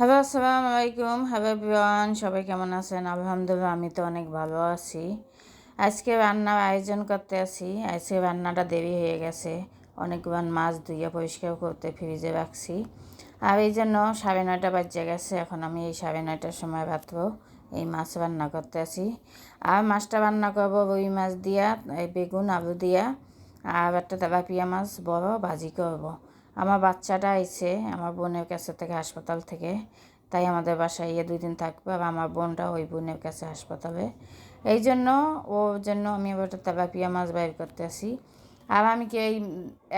Hello, আসসালামু আলাইকুম। Hello বিওয়ান সবাই কেমন আছেন? আলহামদুলিল্লাহ, আমি তো অনেক ভালো আছি। আজকে রান্নার আয়োজন করতে আছি। আজকে রান্নাটা দেরি হয়ে গেছে। অনেকবার মাছ ধুইয়া পরিষ্কার করতে ফ্রিজে রাখছি। আর এই জন্য সাড়ে নয়টা বাজে গেছে। এখন আমি এই সাড়ে নয়টার সময় ভাতবো এই মাছ রান্না করতে আছি। আর মাছটা রান্না করব রুই মাছ দিয়া, এই বেগুন, আলু দিয়া। আর একটা তেলাপিয়া মাছ বড়, ভাজি করব। আমার বাচ্চাটা আইছে আমার বোনের কাছে থেকে হাসপাতাল থেকে। তাই আমাদের বাসায় ইয়ে দুই দিন থাকবে আর আমার বোনটা ওই বোনের কাছে হাসপাতালে। এই জন্য ওর জন্য আমি এবার তেলাপিয়া মাছ বাইর করতে আসি। আর আমি কি এই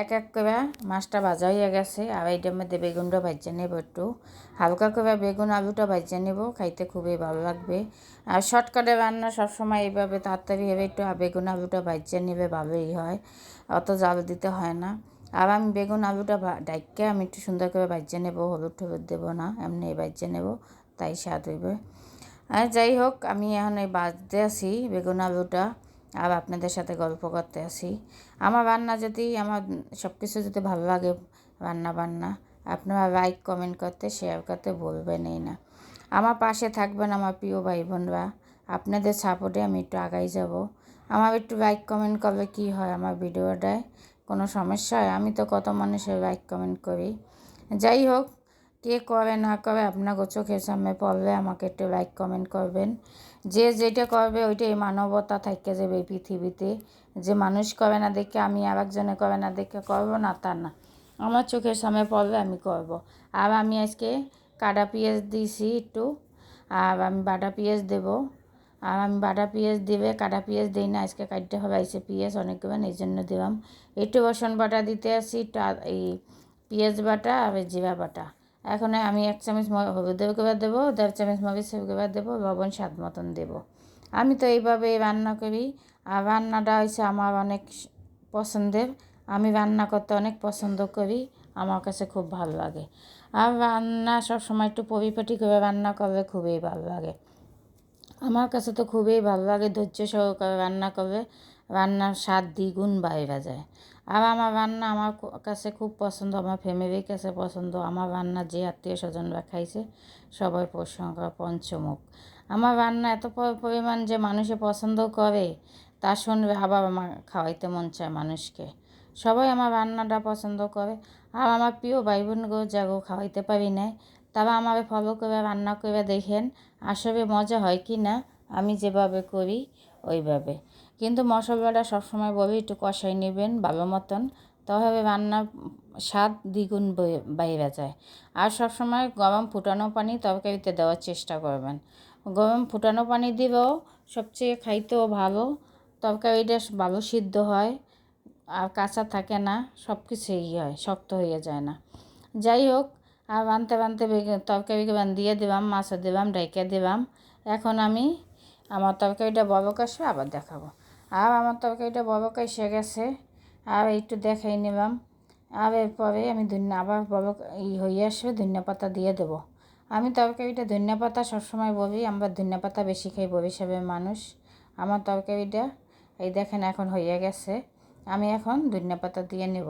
এক এক করে মাছটা ভাজা হয়ে গেছে আর এইটার মধ্যে বেগুনটা ভাজা নেব একটু। হালকা করে বেগুন আলুটা ভাজা নেব, খাইতে খুবই ভালো লাগবে। আর শর্টকাটে রান্না সবসময় এইভাবে তাড়াতাড়ি হবে একটু বেগুন আলুটা ভাজা নেবে ভালোই হয়, অত জাল দিতে হয় না। আর আমি বেগুন আলুটা ডাইকে আমি একটু সুন্দর করে বাজ্যে নেব, হলুদ টলুদ দেবো না, এমনি বাজ্যে নেব, তাই স্বাদ হইবে। আর যাই হোক, আমি এখন এই বাজতে আসি বেগুন আলুটা, আর আপনাদের সাথে গল্প করতে আসি আমার রান্না যদি, আমার সব কিছু যদি ভালো লাগে রান্না বান্না, আপনারা লাইক কমেন্ট করতে শেয়ার করতে বলবেন এই না। আমার পাশে থাকবেন আমার প্রিয় ভাই বোনরা আপনাদের সাপোর্টে আমি একটু আগাই যাব। আমার একটু লাইক কমেন্ট করলে কি হয় আমার ভিডিওটায় কোনো সমস্যা হয়, আমি তো কত মানুষের লাইক কমেন্ট করি। যাই হোক, কে করে না করে আপনাকে চোখের সামনে পড়লে আমাকে একটু লাইক কমেন্ট করবেন। যে যেটা করবে ওইটাই মানবতা থাকে যাবে এই পৃথিবীতে। যে মানুষ করে না দেখে আমি আর একজনে করে না দেখে করব না তা না। আমার চোখের সামনে পড়লে আমি করব। আর আমি আজকে কাটা পেঁয়াজ দিয়েছি একটু, আর আমি বাটা পেঁয়াজ দেবো। আর আমি বাটা পেঁয়াজ দিবে, কাটা পেঁয়াজ দিই না, আজকে কাটতে হবে আইসে পেঁয়াজ অনেকগুলো এই জন্য দিলাম। একটু রসুন বাটা দিতে আসি এই পেঁয়াজ বাটা আর জিরা বাটা। এখন আমি এক চামচ হলুদের গুঁড়া দেবো, দেড় চামচ মরিচের গুঁড়া দেবো, লবণ স্বাদ মতন দেবো। আমি তো এইভাবে রান্না করি, আর রান্নাটা হয়েছে আমার অনেক পছন্দের। আমি রান্না করতে অনেক পছন্দ করি, আমার কাছে খুব ভালো লাগে। আর রান্না সবসময় একটু পরিপাটি করে রান্না করলে খুবই ভালো লাগে। আমার কাছে তো খুবই ভালো লাগে ধৈর্য সহকারে রান্না করলে রান্নার স্বাদ দ্বিগুণ বাইরে যায়। আর আমার রান্না আমার কাছে খুব পছন্দ, আমার ফ্যামিলির কাছে পছন্দ। আমার রান্না যে আত্মীয় স্বজনরা খাইছে সবাই প্রশংসা, পঞ্চমুখ। আমার রান্না এত পরিমাণ যে মানুষে পছন্দ করে, তা শুনবে আবার আমার খাওয়াইতে মন চায় মানুষকে। সবাই আমার রান্নাটা পছন্দ করে। আর আমার প্রিয় ভাই বোনগো যাগো খাওয়াইতে পারি না তারা আমাকে ফলো করে, রান্না করে দেখেন, আসলে মজা হয় কি না, আমি যেভাবে করি ওইভাবে। কিন্তু মশলাটা সবসময় বলি একটু কষাই নেবেন ভালো মতন তবে রান্নার স্বাদ দ্বিগুণ বাইরে যায়। আর সবসময় গরম ফুটানো পানি তরকারিতে দেওয়ার চেষ্টা করবেন। গরম ফুটানো পানি দিলেও সবচেয়ে খাইতেও ভালো, তরকারিটা ভালো সিদ্ধ হয়, আর কাঁচা থাকে না সব কিছুই হয়, শক্ত হয়ে যায় না। যাই হোক বানতে বানতে তরকারিকে দিয়ে দিলাম, মাছও দিলাম ডাইকে দিলাম। এখন আমি আমার তরকারিটা বড় কাশে আবার দেখাবো। আর আমার তরকারিটা বড় কাশে গেছে। আর একটু দেখাই নিলাম। আর এরপরে আমি ধন্য আবার বড় ই হয়ে আসবে ধনিয়া পাতা দিয়ে দেবো। আমি তরকারিটা ধনিয়া পাতা সবসময় বলি, আমরা ধনিয়া পাতা বেশি খাই বরিশালের মানুষ। আমার তরকারিটা এই দেখেন এখন হয়ে গেছে। আমি এখন ধনিয়া পাতা দিয়ে নেব।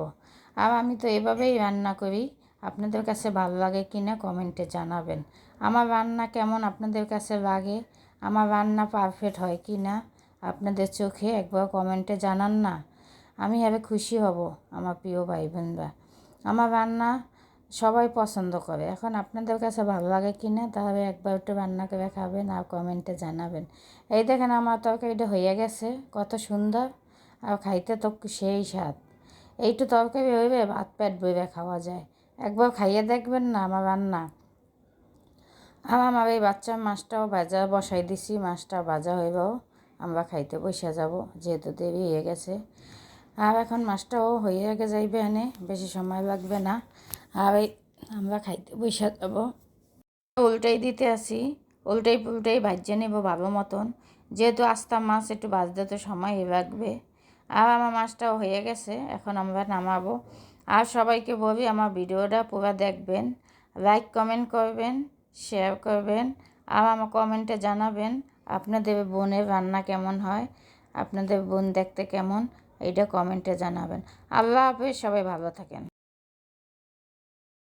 আর আমি তো এভাবেই রান্না করি। আপনাদের কাছে ভালো লাগে কি না কমেন্টে জানাবেন। আমার রান্না কেমন আপনাদের কাছে লাগে? আমার রান্না পারফেক্ট হয় কি না? আপনাদের চোখে একবার কমেন্টে জানান না। আমি হবে খুশি হব, আমার প্রিয় ভাই বোনরা আমার রান্না সবাই পছন্দ করে। এখন আপনাদের কাছে ভালো লাগে কি না, তাহলে একবার একটু রান্না করে খাবেন আর কমেন্টে জানাবেন। এই দেখেন আমার তরকারিটা হয়ে গেছে, কত সুন্দর। আর খাইতে তো সেই স্বাদ। এইটু তরকারি হইবে ভাত প্যাট বইবে খাওয়া যায়। একবার খাইয়ে দেখবেন না আমার রান্না। আর আমার এই বাচ্চার মাছটাও ভাজা বসাই দিছি, মাছটা ভাজা হইবাও আমরা খাইতে বসে যাব, যেহেতু দেরি হয়ে গেছে। আর এখন মাছটাও হয়ে গে যাইবে এনে, বেশি সময় লাগবে না। আর এই আমরা খাইতে বসে যাব। উল্টাই দিতে আসি, উল্টাই পুলটাই ভাজিয়ে নেব ভালো মতন। যেহেতু আস্তা মাছ, একটু ভাজতে তো সময় লাগবে। আর আমার মাছটাও হয়ে গেছে, এখন আমরা নামাবো। আর সবাইকে বলি, আমার ভিডিওটা পুরো দেখবেন লাইক কমেন্ট করবেন শেয়ার করবেন, আর আমার কমেন্টে জানাবেন আপনাদের বোনের রান্না কেমন হয়, আপনাদের বোন দেখতে কেমন, এইটা কমেন্টে জানাবেন। আল্লাহ হাফেজ, সবাই ভালো থাকেন।